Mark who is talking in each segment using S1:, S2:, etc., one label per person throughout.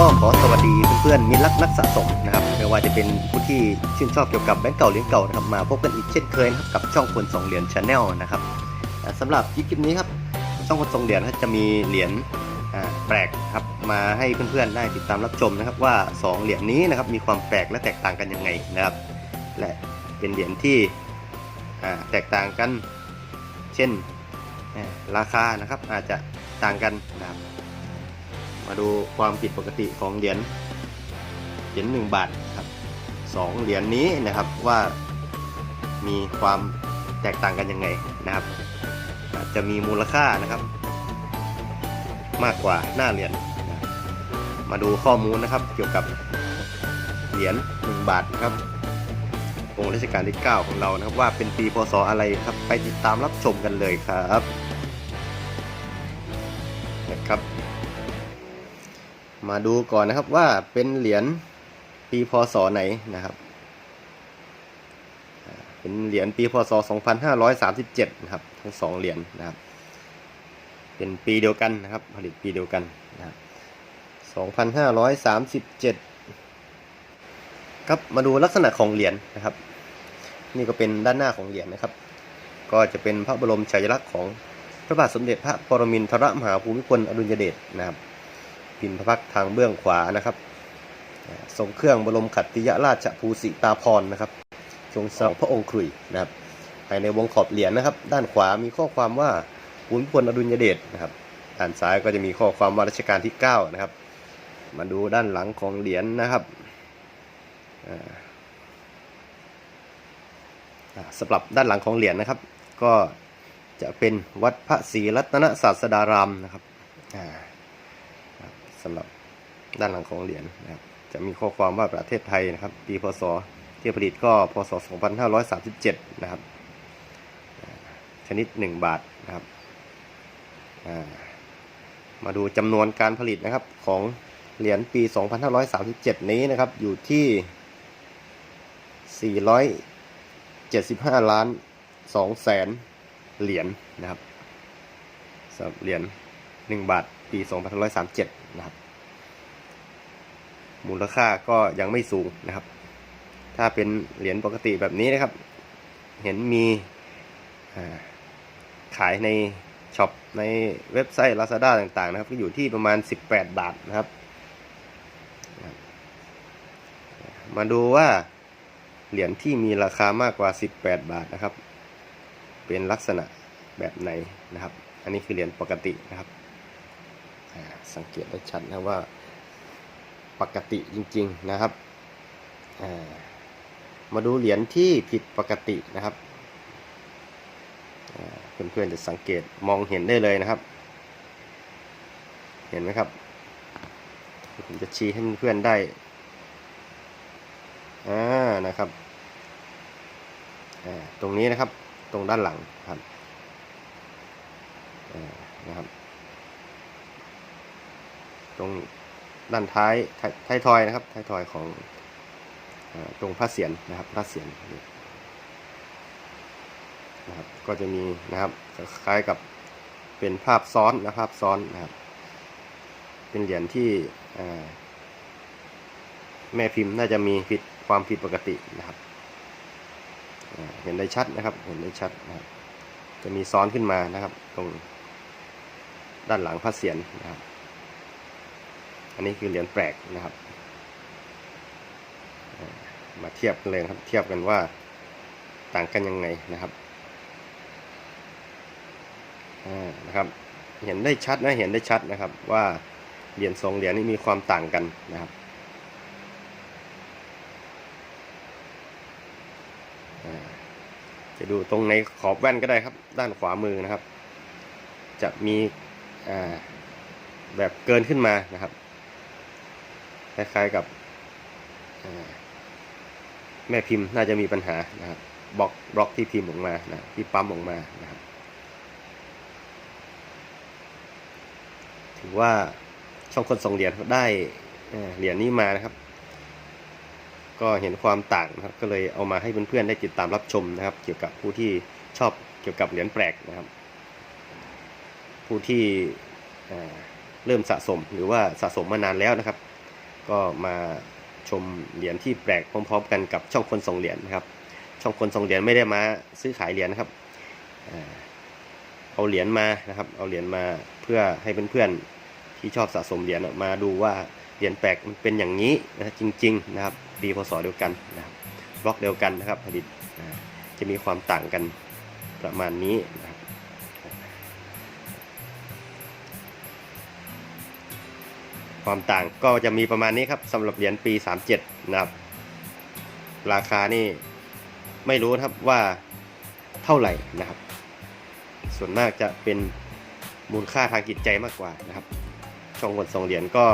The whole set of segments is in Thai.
S1: ก็ขอสวัสดีเพื่อนๆมิรักนักสะสมนะครับไม่ว่าจะเป็นผู้ที่ชื่นชอบเกี่ยวกับแบงก์เก่าเหรียญเก่านะครับมาพบกันอีกเช่นเคยนะครับกับช่องคนสองเหรียญชาแนลนะครับอ่าสำหรับคลิปนี้ครับช่องคนสองเหรียญจะมีเหรียญแปลกครับมาให้เพื่อนๆได้ติดตามรับชมนะครับว่าสองเหรียญนี้นะครับมีความแปลกและแตกต่างกันยังไงนะครับ และเป็นเหรียญที่แตกต่างกัน เช่นราคานะครับอาจจะต่างกันนะครับ มาดูความผิดปกติของเหรียญเหรียญหนึ่งบาทครับสองเหรียญนี้นะครับว่ามีความแตกต่างกันยังไงนะครับ จะมีมูลค่านะครับ มากกว่าหน้าเหรียญมาดูข้อมูลนะครับเกี่ยวกับเหรียญ1บาทนะครับองค์รัชกาลที่ 9 ของเรานะครับ ว่าเป็นปีพศอะไรครับไปติดตามรับชมกันเลยครับนะครับ มาดูก่อนนะครับว่าเป็นเหรียญปีพศไหนนะครับ เป็นเหรียญปีพศ 2537 นะครับ ทั้งสองเหรียญนะครับ เป็นปีเดียวกันนะครับ ผลิตปีเดียวกันนะครับ 2537 ครับ มาดูลักษณะของเหรียญนะครับ นี่ก็เป็นด้านหน้าของเหรียญนะครับ ก็จะเป็นพระบรมฉายาลักษณ์ของพระบาทสมเด็จพระปรมินทรมหาภูมิพลอดุลยเดชนะครับ พิมพ์พระพักทางเบื้องขวานะครับทรงเครื่องบรมขัตติยราชภูสิตาพรนะครับทรงสองพระองค์ครุยนะครับภายในวงขอบเหรียญนะครับ ด้านขวามีข้อความว่าภูมิพลอดุลยเดชนะครับ ด้านซ้ายก็จะมีข้อความว่ารัชกาลที่ 9 นะครับ มาดูด้านหลังของเหรียญนะครับอ่าอ่าสำหรับด้านหลังของเหรียญนะครับ ก็จะเป็นวัดพระศรีรัตนศาสดารามนะครับ อ่าสำหรับด้านหลังของเหรียญนะครับ จะมีข้อความว่าประเทศไทยนะครับ ปีพศที่ผลิตก็พศ 2537 นะครับ ชนิด 1 บาทนะครับ มาดูจำนวนการผลิตนะครับของเหรียญปี 2537 นี้นะครับอยู่ที่ 475 ล้าน2แสนเหรียญนะครับสำหรับเหรียญ1บาท ปี2537 นะครับ มูลค่าก็ยังไม่สูงนะครับ ถ้าเป็นเหรียญปกติแบบนี้นะครับ เห็นมีขายในช็อปในเว็บไซต์ Lazada ต่างๆ นะครับ ก็อยู่ที่ประมาณ 18 บาทนะครับ มาดูว่าเหรียญที่มีราคามากกว่า 18 บาทนะครับ เป็นลักษณะแบบไหนนะครับ อันนี้คือเหรียญปกตินะครับ สังเกตได้ชัดนะว่าปกติจริง ๆนะครับามาดูเหรียญที่ผิดปกตินะครับเพื่อนๆจะสังเกตมองเห็นได้เลยนะครับ เห็นไหมครับ ผมจะชี้ให้เพื่อนๆได้อ่านะครับตรงนี้นะครับตรงด้านหลังครับนะครับ ตรงด้านท้ายท้ายทอยนะครับท้ายทอยของตรงพระเศียรนะครับพระเศียรนะครับก็จะมีนะครับคล้ายกับเป็นภาพซ้อนนะภาพซ้อนนะครับ เป็นเหรียญที่แม่พิมพ์น่าจะมีผิดความผิดปกตินะครับเห็นได้ชัดนะครับ เห็นได้ชัดนะครับจะมีซ้อนขึ้นมานะครับ ตรงด้านหลังพระเศียรนะครับ อันนี้คือเหรียญแปลกนะครับ มาเทียบกันเลยครับ เทียบกันว่าต่างกันยังไงนะครับอ่านะครับ เห็นได้ชัดนะ เห็นได้ชัดนะครับ ว่าเหรียญสองเหรียญนี้มีความต่างกันนะครับจะดูตรงในขอบแว่นก็ได้ครับ ด้านขวามือนะครับ จะมีอ่าแบบเกินขึ้นมานะครับ คล้ายๆกับแม่พิมพ์น่าจะมีปัญหานะครับบล็อกบล็อกที่พิมพ์ออกมานะที่ปั๊มออกมานะครับถือว่าช่องคนส่งเหรียญได้เหรียญนี้มานะครับ ก็เห็นความต่างนะครับ ก็เลยเอามาให้เพื่อนๆได้ติดตามรับชมนะครับ เกี่ยวกับผู้ที่ชอบเกี่ยวกับเหรียญแปลกนะครับ ผู้ที่เริ่มสะสมหรือว่าสะสมมานานแล้วนะครับ ก็มาชมเหรียญที่แปลกพร้อมๆ กันกับช่องคนส่งเหรียญนะครับ ช่องคนส่งเหรียญไม่ได้มาซื้อขายเหรียญนะครับเอาเหรียญมานะครับ เอาเหรียญมาเพื่อให้เพื่อนๆที่ชอบสะสมเหรียญมาดูว่าเหรียญแปลกมันเป็นอย่างนี้นะจริง ๆ นะครับปีพศเดียวกันนะครับบล็อกเดียวกันนะครับผลิตจะมีความต่างกันประมาณนี้ ความต่างก็จะมีประมาณนี้ครับสำหรับเหรียญปี 37 นะครับ ราคานี่ไม่รู้ครับว่าเท่าไหร่นะครับ ส่วนมากจะเป็นมูลค่าทางจิตใจมากกว่านะครับ ช่องคนส่งเหรียญก็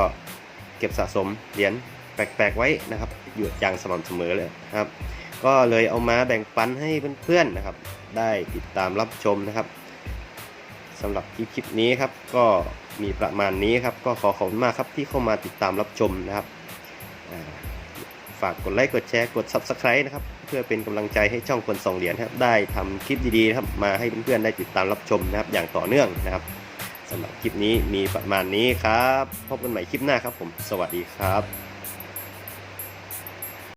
S1: เก็บสะสมเหรียญแปลกๆไว้นะครับ อยู่อย่างสม่ำเสมอเลยครับ ก็เลยเอามาแบ่งปันให้เพื่อนๆนะครับ ได้ติดตามรับชมนะครับ สำหรับคลิปคลิปนี้ครับ ก็มีประมาณนี้ครับ ก็ขอขอบคุณมากครับที่เข้ามาติดตามรับชมนะครับ ฝากกดไลค์กดแชร์กด Subscribe นะครับ เพื่อเป็นกำลังใจให้ช่องคนส่งเหรียญครับได้ทำคลิปดีๆนะครับมาให้เพื่อนๆได้ติดตามรับชมนะครับ อย่างต่อเนื่องนะครับสำหรับคลิปนี้มีประมาณนี้ครับ พบกันใหม่คลิปหน้าครับผม สวัสดีครับ